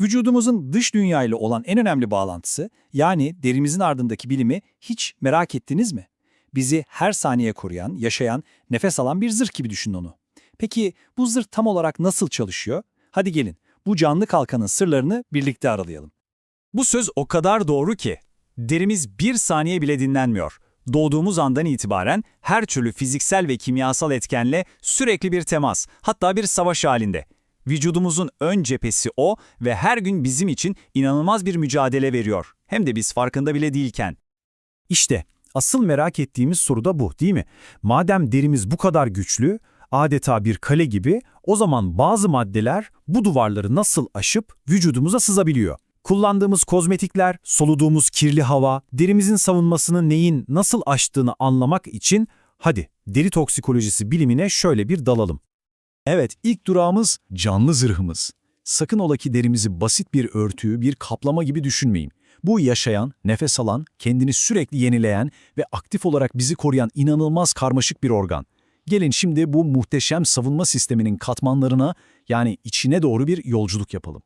Vücudumuzun dış dünya ile olan en önemli bağlantısı, yani derimizin ardındaki bilimi hiç merak ettiniz mi? Bizi her saniye koruyan, yaşayan, nefes alan bir zırh gibi düşünün onu. Peki bu zırh tam olarak nasıl çalışıyor? Hadi gelin, bu canlı kalkanın sırlarını birlikte aralayalım. Bu söz o kadar doğru ki, derimiz bir saniye bile dinlenmiyor. Doğduğumuz andan itibaren her türlü fiziksel ve kimyasal etkenle sürekli bir temas, hatta bir savaş halinde. Vücudumuzun ön cephesi o ve her gün bizim için inanılmaz bir mücadele veriyor. Hem de biz farkında bile değilken. İşte asıl merak ettiğimiz soru da bu değil mi? Madem derimiz bu kadar güçlü, adeta bir kale gibi, o zaman bazı maddeler bu duvarları nasıl aşıp vücudumuza sızabiliyor? Kullandığımız kozmetikler, soluduğumuz kirli hava, derimizin savunmasını neyin nasıl aştığını anlamak için hadi deri toksikolojisi bilimine şöyle bir dalalım. Evet, ilk durağımız canlı zırhımız. Sakın ola ki derimizi basit bir örtü, bir kaplama gibi düşünmeyin. Bu yaşayan, nefes alan, kendini sürekli yenileyen ve aktif olarak bizi koruyan inanılmaz karmaşık bir organ. Gelin şimdi bu muhteşem savunma sisteminin katmanlarına yani içine doğru bir yolculuk yapalım.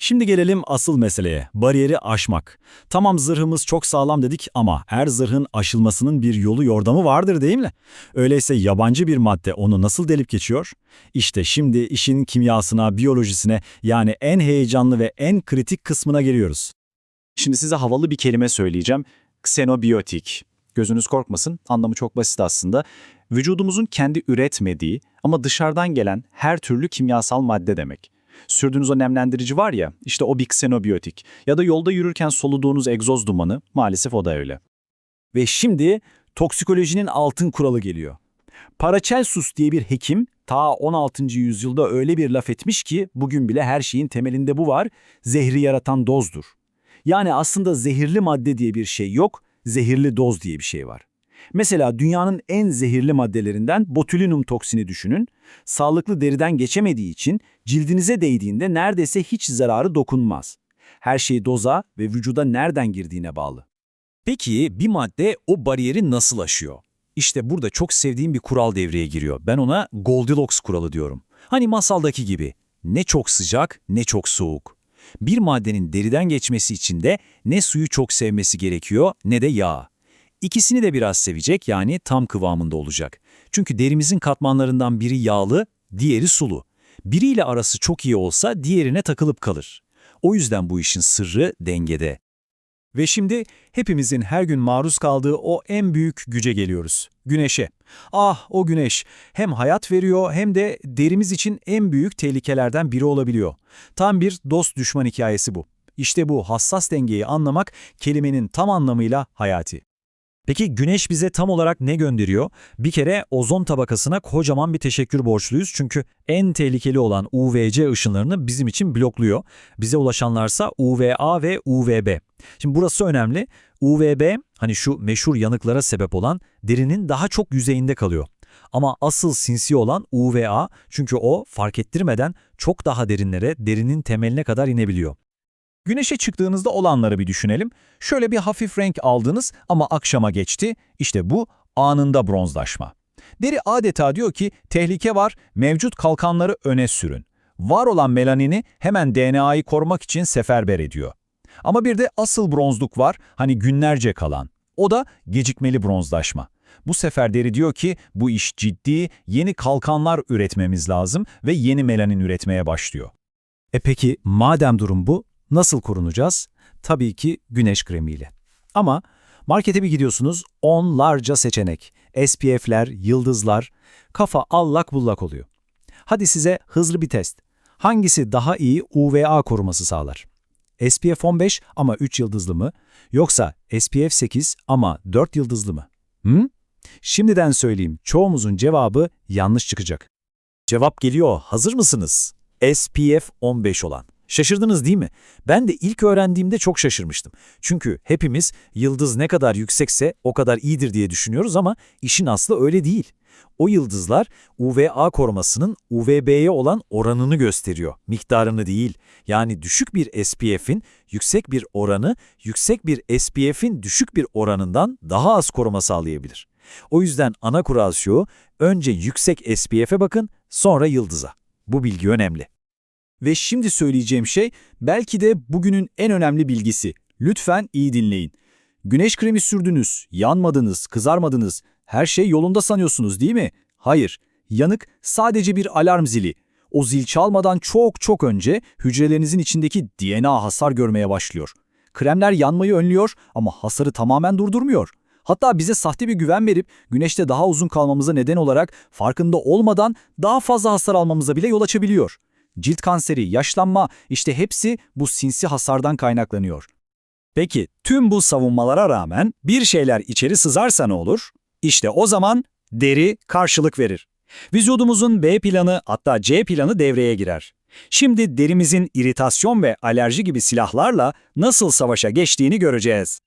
Şimdi gelelim asıl meseleye, bariyeri aşmak. Tamam zırhımız çok sağlam dedik ama her zırhın aşılmasının bir yolu yordamı vardır değil mi? Öyleyse yabancı bir madde onu nasıl delip geçiyor? İşte şimdi işin kimyasına, biyolojisine yani en heyecanlı ve en kritik kısmına geliyoruz. Şimdi size havalı bir kelime söyleyeceğim. Ksenobiyotik. Gözünüz korkmasın, anlamı çok basit aslında. Vücudumuzun kendi üretmediği ama dışarıdan gelen her türlü kimyasal madde demek. Sürdüğünüz o nemlendirici var ya, işte o bir ksenobiyotik. Ya da yolda yürürken soluduğunuz egzoz dumanı, maalesef o da öyle. Ve şimdi toksikolojinin altın kuralı geliyor. Paracelsus diye bir hekim ta 16. yüzyılda öyle bir laf etmiş ki bugün bile her şeyin temelinde bu var, zehri yaratan dozdur. Yani aslında zehirli madde diye bir şey yok, zehirli doz diye bir şey var. Mesela dünyanın en zehirli maddelerinden botulinum toksini düşünün. Sağlıklı deriden geçemediği için cildinize değdiğinde neredeyse hiç zararı dokunmaz. Her şey doza ve vücuda nereden girdiğine bağlı. Peki bir madde o bariyeri nasıl aşıyor? İşte burada çok sevdiğim bir kural devreye giriyor. Ben ona Goldilocks kuralı diyorum. Hani masaldaki gibi. Ne çok sıcak ne çok soğuk. Bir maddenin deriden geçmesi için de ne suyu çok sevmesi gerekiyor ne de yağ. İkisini de biraz sevecek yani tam kıvamında olacak. Çünkü derimizin katmanlarından biri yağlı, diğeri sulu. Biriyle arası çok iyi olsa diğerine takılıp kalır. O yüzden bu işin sırrı dengede. Ve şimdi hepimizin her gün maruz kaldığı o en büyük güce geliyoruz. Güneşe. Ah o güneş hem hayat veriyor hem de derimiz için en büyük tehlikelerden biri olabiliyor. Tam bir dost düşman hikayesi bu. İşte bu hassas dengeyi anlamak kelimenin tam anlamıyla hayati. Peki güneş bize tam olarak ne gönderiyor? Bir kere ozon tabakasına kocaman bir teşekkür borçluyuz çünkü en tehlikeli olan UVC ışınlarını bizim için blokluyor. Bize ulaşanlarsa UVA ve UVB. Şimdi burası önemli. UVB hani şu meşhur yanıklara sebep olan derinin daha çok yüzeyinde kalıyor. Ama asıl sinsi olan UVA çünkü o fark ettirmeden çok daha derinlere, derinin temeline kadar inebiliyor. Güneşe çıktığınızda olanları bir düşünelim. Şöyle bir hafif renk aldınız ama akşama geçti. İşte bu anında bronzlaşma. Deri adeta diyor ki tehlike var, mevcut kalkanları öne sürün. Var olan melanini hemen DNA'yı korumak için seferber ediyor. Ama bir de asıl bronzluk var, hani günlerce kalan. O da gecikmeli bronzlaşma. Bu sefer deri diyor ki bu iş ciddi, yeni kalkanlar üretmemiz lazım ve yeni melanin üretmeye başlıyor. E peki madem durum bu, Nasıl korunacağız? Tabii ki güneş kremiyle. Ama markete bir gidiyorsunuz onlarca seçenek. SPF'ler, yıldızlar, kafa allak bullak oluyor. Hadi size hızlı bir test. Hangisi daha iyi UVA koruması sağlar? SPF 15 ama 3 yıldızlı mı? Yoksa SPF 8 ama 4 yıldızlı mı? Hı? Şimdiden söyleyeyim çoğumuzun cevabı yanlış çıkacak. Cevap geliyor hazır mısınız? SPF 15 olan. Şaşırdınız değil mi? Ben de ilk öğrendiğimde çok şaşırmıştım. Çünkü hepimiz yıldız ne kadar yüksekse o kadar iyidir diye düşünüyoruz ama işin aslı öyle değil. O yıldızlar UVA korumasının UVB'ye olan oranını gösteriyor, miktarını değil. Yani düşük bir SPF'in yüksek bir oranı, yüksek bir SPF'in düşük bir oranından daha az koruma sağlayabilir. O yüzden ana kural şu, önce yüksek SPF'e bakın, sonra yıldıza. Bu bilgi önemli. Ve şimdi söyleyeceğim şey belki de bugünün en önemli bilgisi. Lütfen iyi dinleyin. Güneş kremi sürdünüz, yanmadınız, kızarmadınız, her şey yolunda sanıyorsunuz değil mi? Hayır, yanık sadece bir alarm zili. O zil çalmadan çok çok önce hücrelerinizin içindeki DNA hasar görmeye başlıyor. Kremler yanmayı önlüyor ama hasarı tamamen durdurmuyor. Hatta bize sahte bir güven verip güneşte daha uzun kalmamıza neden olarak farkında olmadan daha fazla hasar almamıza bile yol açabiliyor. Cilt kanseri, yaşlanma işte hepsi bu sinsi hasardan kaynaklanıyor. Peki tüm bu savunmalara rağmen bir şeyler içeri sızarsa ne olur? İşte o zaman deri karşılık verir. Vücudumuzun B planı hatta C planı devreye girer. Şimdi derimizin iritasyon ve alerji gibi silahlarla nasıl savaşa geçtiğini göreceğiz.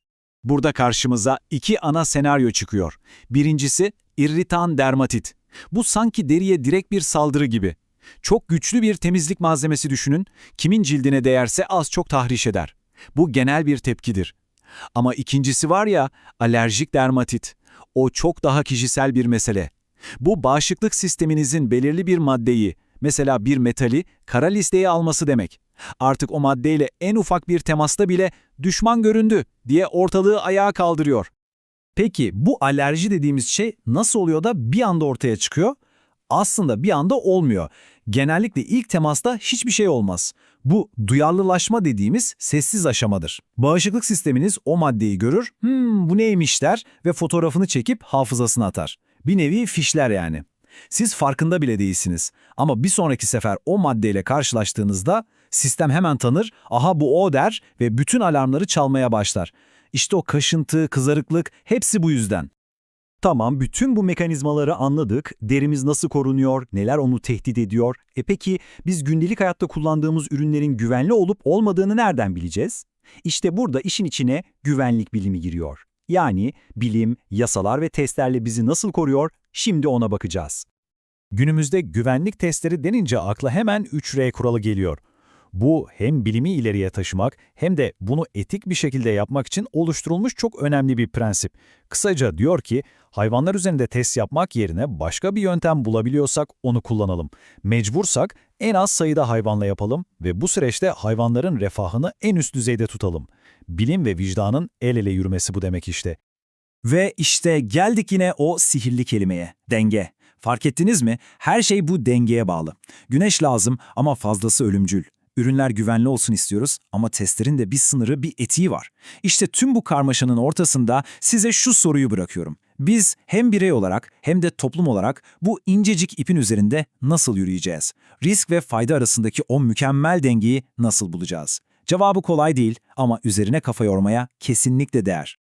Burada karşımıza iki ana senaryo çıkıyor. Birincisi irritan dermatit. Bu sanki deriye direkt bir saldırı gibi. Çok güçlü bir temizlik malzemesi düşünün, kimin cildine değerse az çok tahriş eder. Bu genel bir tepkidir. Ama ikincisi var ya, alerjik dermatit. O çok daha kişisel bir mesele. Bu bağışıklık sisteminizin belirli bir maddeyi, mesela bir metali, kara listeye alması demek. Artık o maddeyle en ufak bir temasta bile düşman göründü diye ortalığı ayağa kaldırıyor. Peki bu alerji dediğimiz şey nasıl oluyor da bir anda ortaya çıkıyor? Aslında bir anda olmuyor. Genellikle ilk temasta hiçbir şey olmaz. Bu duyarlılaşma dediğimiz sessiz aşamadır. Bağışıklık sisteminiz o maddeyi görür, hmm bu neymiş der ve fotoğrafını çekip hafızasına atar. Bir nevi fişler yani. Siz farkında bile değilsiniz. Ama bir sonraki sefer o maddeyle karşılaştığınızda sistem hemen tanır, aha bu o der ve bütün alarmları çalmaya başlar. İşte o kaşıntı, kızarıklık hepsi bu yüzden. Tamam, bütün bu mekanizmaları anladık. Derimiz nasıl korunuyor, neler onu tehdit ediyor. E peki biz gündelik hayatta kullandığımız ürünlerin güvenli olup olmadığını nereden bileceğiz? İşte burada işin içine güvenlik bilimi giriyor. Yani bilim, yasalar ve testlerle bizi nasıl koruyor, şimdi ona bakacağız. Günümüzde güvenlik testleri denince akla hemen 3R kuralı geliyor. Bu hem bilimi ileriye taşımak hem de bunu etik bir şekilde yapmak için oluşturulmuş çok önemli bir prensip. Kısaca diyor ki, hayvanlar üzerinde test yapmak yerine başka bir yöntem bulabiliyorsak onu kullanalım. Mecbursak en az sayıda hayvanla yapalım ve bu süreçte hayvanların refahını en üst düzeyde tutalım. Bilim ve vicdanın el ele yürümesi bu demek işte. Ve işte geldik yine o sihirli kelimeye, denge. Fark ettiniz mi? Her şey bu dengeye bağlı. Güneş lazım ama fazlası ölümcül. Ürünler güvenli olsun istiyoruz ama testlerin de bir sınırı, bir etiği var. İşte tüm bu karmaşanın ortasında size şu soruyu bırakıyorum. Biz hem birey olarak hem de toplum olarak bu incecik ipin üzerinde nasıl yürüyeceğiz? Risk ve fayda arasındaki o mükemmel dengeyi nasıl bulacağız? Cevabı kolay değil ama üzerine kafa yormaya kesinlikle değer.